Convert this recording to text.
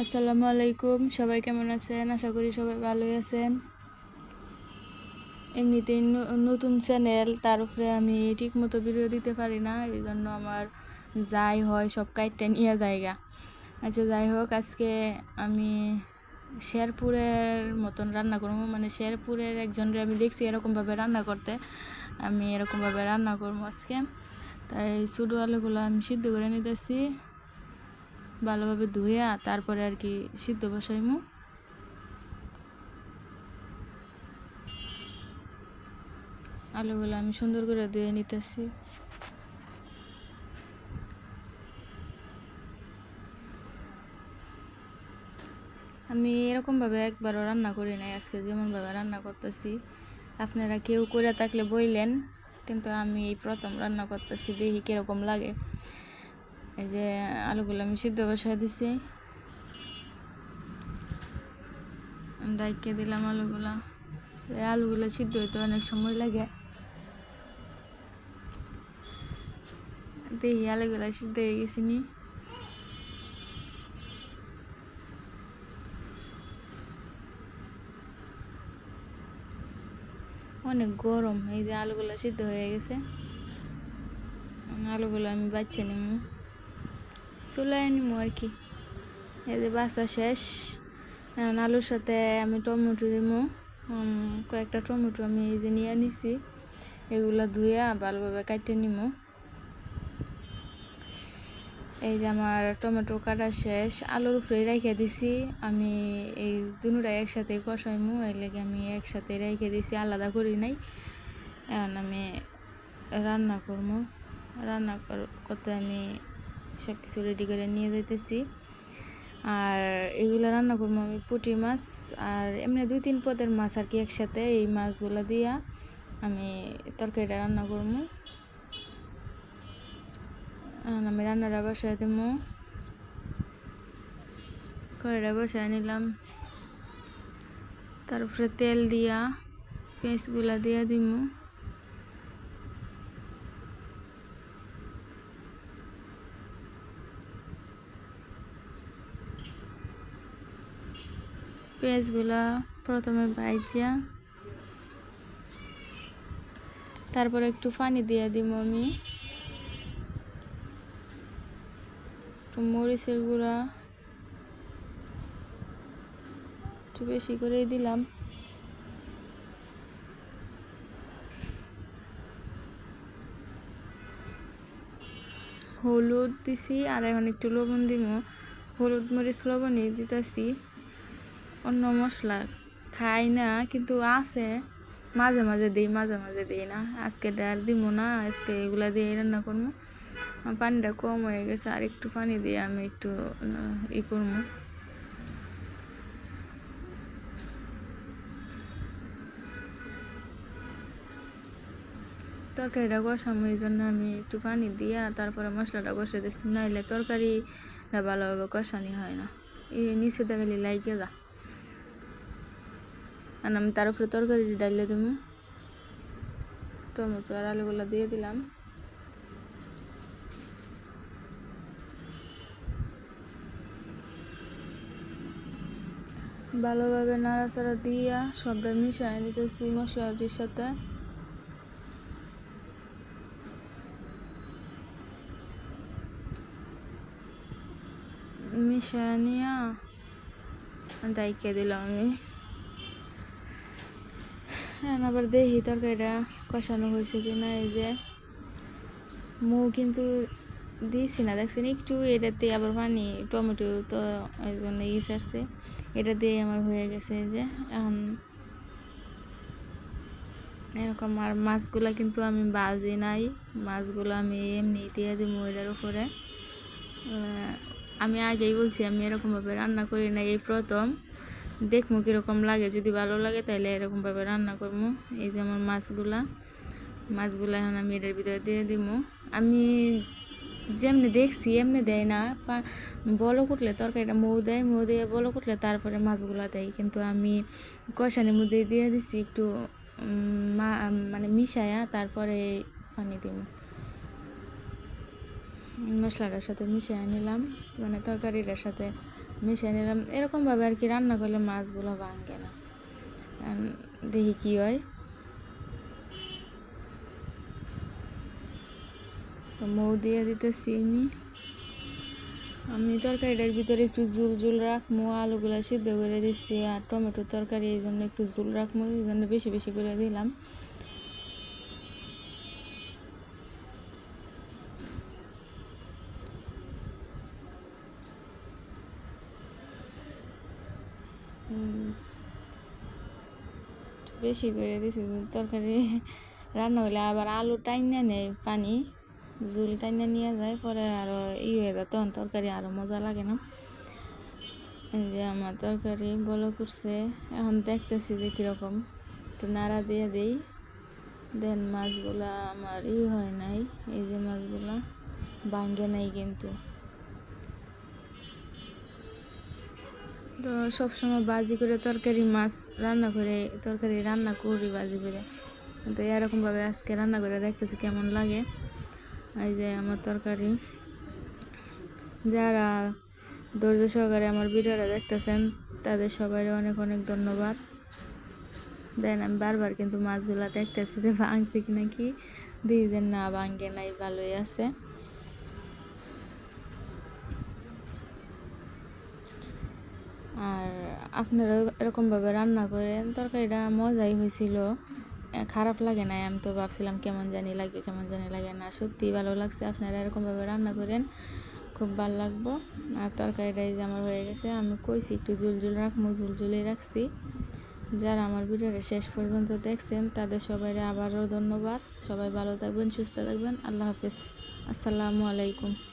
আসসালামু আলাইকুম, সবাই কেমন আছেন? আশা করি সবাই ভালোই আছেন। এমনিতেই নতুন চ্যানেল, তার উপরে আমি ঠিক মতো ভিডিও দিতে পারি না এই জন্য আমার যাই হয় সব কাইটটা নিয়ে জায়গা। আচ্ছা যাই হোক, আজকে আমি শেরপুরের মতন রান্না করব। মানে শেরপুরের একজনরে আমি দেখছি এরকমভাবে রান্না করতে। আমি এরকমভাবে রান্না করব আজকে। তাই ছোটো আলুগুলো আমি সিদ্ধ করে নিতেছি। ভালোভাবে ধুয়ে তারপরে আর কি সিদ্ধ বসাইমু। আলুগুলো আমি সুন্দর করে ধুয়ে নিতেছি। আমি এরকমভাবে একবারও রান্না করি নাই আজকে, যেমনভাবে রান্না করতেছি। আপনারা কেউ করে থাকলে বইলেন, কিন্তু আমি এই প্রথম রান্না করতেছি, দেখি কীরকম লাগে। এই যে আলুগুলো আমি সিদ্ধ বসায় দিছি। ডাইকে দিলাম আলুগুলা। এই আলুগুলো সিদ্ধ হইতে অনেক সময় লাগে। দেখি আলুগুলা সিদ্ধ হয়ে গেছি নি। অনেক গরম, এই যে আলুগুলো সিদ্ধ হয়ে গেছে। আলুগুলো আমি বাচ্চা নিমু। চুলাই নিমু আর কি। এই যে বাসা শেষ। এখন আলুর সাথে আমি টমেটো উম, কয়েকটা টমেটো আমি এই যে নিয়ে নিছি এগুলো ধুয়ে ভালোভাবে কাটতে নিমু। এই যে আমার টমেটো কাটা শেষ। আলুর উপরে রেখে দিছি। আমি এই দুনুটা একসাথে কষাইমু। এই লেগে আমি একসাথে রেখে দিছি। আলাদা করি নাই। এখন আমি রান্না করব রান্না কর- করতে আমি সব কিছু রেডি করে নিয়ে যাইতেছি। আর এগুলো রান্না করব আমি পুঁটি মাছ, আর এমনি দুই তিন পদের মাছ আর কি একসাথে এই মাছগুলো দিয়া আমি তরকারিটা রান্না করব। আর আমি রান্নাটা বসাই দেবো। কড়াইটা বসাই নিলাম। তারপরে তেল দিয়া, পেঁয়াজগুলা দিয়া দিমু পেঁয়াজগুলা প্রথমে ভাইজিয়া তারপরে একটু পানি দিয়ে দিব আমি। একটু মরিচের গুঁড়া একটু বেশি করেই দিলাম। হলুদ দিছি আর এখন একটু লবণ দিব হলুদ, মরিচ লবণই দিতেছি। অন্য মশলা খাই না, কিন্তু আছে। মাঝে মাঝে দিই, মাঝে মাঝে দিই না। আজকে ডাল দিব না, আজকে এগুলা দিয়ে রান্না করব পানিটা কম হয়ে গেছে, আর একটু পানি দিয়ে আমি একটু ই করব তরকারিটা কষামো, এই জন্য আমি একটু পানি দিয়া তারপরে মশলাটা কষে দিচ্ছি নাইলে তরকারিটা ভালোভাবে কষানি হয় না। এই নিচে দেখালি লাইকে যা। আর আমি তার উপরে তরকারি ডাইলে দেবো টমেটো আর আলুগুলো দিয়ে দিলাম। ভালোভাবে নাড়াচাড়া দিয়া সবটা মিশিয়ে নিতেছি মশলাটির সাথে। মিশিয়ে নিয়া ডাইকে দিলাম আমি। হ্যাঁ আবার দেখি তরকারিটা কষানো হয়েছে কি না, এই যে। মৌ কিন্তু দিয়েছি না, দেখছেন, একটু এটাতে আবার পানি, টমেটো তো এই জন্য ই ছাড়ছে। এটা দিয়ে আমার হয়ে গেছে যে, এখন এরকম আর মাছগুলা কিন্তু আমি বাজি নাই, মাছগুলো আমি এমনি দিয়ে দিব এটার উপরে। আমি আগেই বলছি, আমি এরকমভাবে রান্না করি না এই প্রথম। দেখব কীরকম লাগে, যদি ভালো লাগে তাহলে এরকমভাবে রান্না করব এই যেমন মাছগুলা মাছগুলা এখন আমি এটার ভিতরে দিয়ে দিব আমি যেমনি দেখছি এমনি দেয় না বলো কুটলে তরকারিটা মৌ দেয়, মৌ দিয়ে বলো কুটলে তারপরে মাছগুলা দেয়। কিন্তু আমি কষানির মধ্যে দিয়ে দিছি একটু মা মানে মিশায়া তারপরে পানি দিব মশলাটার সাথে মিশিয়ে নিলাম মানে তরকারিটার সাথে মিশিয়ে নিলাম। এরকমভাবে আর কি রান্না করলে মাছগুলো ভাঙে না। দেখি কী হয়। মৌ দিয়ে দিতেছি আমি। আমি তরকারিটার ভিতরে একটু জুল জুল রাখব আলুগুলো সিদ্ধ করে দিচ্ছি আর টমেটোর তরকারি এই জন্য একটু জুল রাখব এই জন্য বেশি বেশি করে দিলাম। বেশি করে দিছি তরকারি রান্না হইলে আবার আলু টাইনা নেয় পানি জুল টাইনা নিয়ে যায়, পরে আরও ই হয়ে যায়, তখন তরকারি আরও মজা লাগে না। এই যে আমার তরকারি বলো করছে, এখন দেখতেছি যে কীরকম। একটু নাড়া দিয়ে দিই, দেন মাছগুলা আমার ই হয় নাই, এই যে মাছগুলা ভাঙ্গে নাই কিন্তু। তো সবসময় বাজি করে তরকারি মাছ রান্না করে, তরকারি রান্না করি বাজি করে। তো এরকমভাবে আজকে রান্না করে দেখতেছি কেমন লাগে। এই যে আমার তরকারি। যারা ধৈর্য সহকারে আমার ভিডিওটা দেখতেছেন, তাদের সবাই অনেক অনেক ধন্যবাদ। দেন আমি বারবার কিন্তু মাছগুলো দেখতেছি যে ভাঙছে কি। নাকি দিই যে না ভাঙ্গে নাই, ভালোই আছে। আর আপনারা এরকমভাবে রান্না করেন। তরকারিটা মজাই হয়েছিল। খারাপ লাগে না আমি তো ভাবছিলাম কেমন জানি লাগে কেমন জানি লাগে না। সত্যি ভালো লাগছে আপনারা এরকমভাবে রান্না করেন। খুব ভালো লাগবো। আর তরকারিটা এই যে আমার হয়ে গেছে। আমি কইছি একটু ঝুল ঝুল রাখব ঝুল ঝুলে রাখছি। যারা আমার ভিডিওটা শেষ পর্যন্ত দেখছেন, তাদের সবাই আবারও ধন্যবাদ। সবাই ভালো থাকবেন, সুস্থ থাকবেন। আল্লাহ হাফেজ। আসসালামু আলাইকুম।